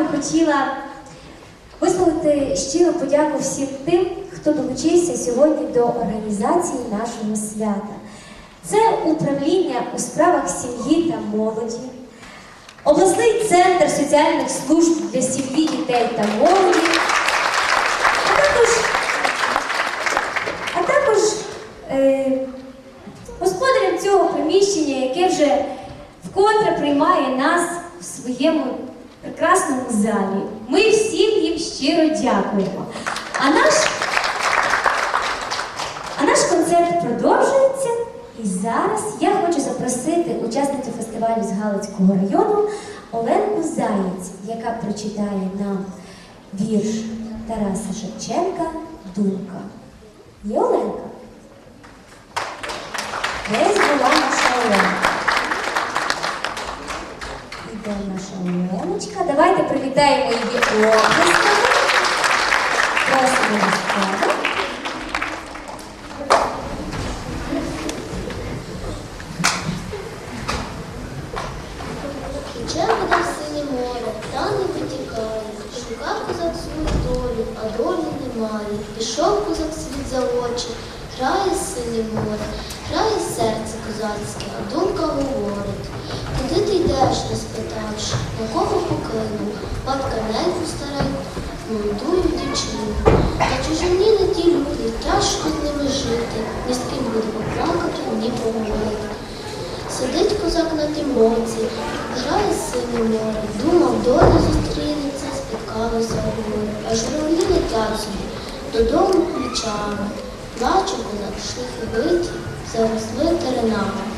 би хотіла висловити щиру подяку всім тим, хто долучився сьогодні до організації нашого свята. Це управління у справах сім'ї та молоді, обласний центр соціальних служб для сім'ї, дітей та молоді, а також, а також е, господарям цього приміщення, яке вже вкотре приймає нас в своєму прекрасному залі. Ми всім їм щиро дякуємо. А наш, а наш концерт продовжується. І зараз я хочу запросити учасницю фестивалю з Галицького району Оленку Заєць, яка прочитає нам вірш Тараса Шевченка Думка. Є Оленка? Наша Оленочка. Давайте привітаємо її оплесками. Просимо в синє море, та не. Шукав козак долю, а долі немає. Пішов козак світ за очі, грає синє море, грає серце козацьке, а думка говорить. Куди ти йдеш, не спитавши, кого покинув? Батька неньку стареньку, молодую дівчину. На чужині не ті люди, тяжко з ними жити, ні з ким буде поплакати, ні поговорити. Сидить козак на тимоці, грає синє море, думав, доля зустрінеться, спіткалося горе. Аж журавлі летять собі, додому плечами. Плаче козак, шліфи биті, заросли теренами.